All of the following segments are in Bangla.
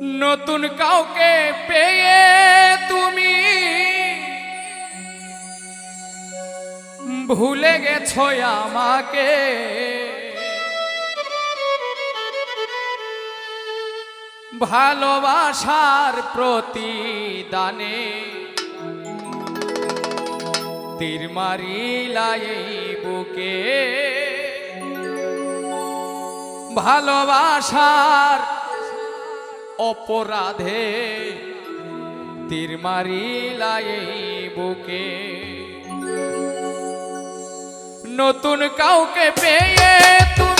নতুন কাউকে পেয়ে তুমি ভুলে গেছো আমাকে। ভালোবাসার প্রতিদানে তীর মারিলাই বুকে। ভালোবাসার অপরাধে তীর মারিলাই বুকে। নতুন কাউকে পেয়ে তুমি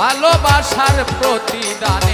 ভালোবাসার প্রতিদানে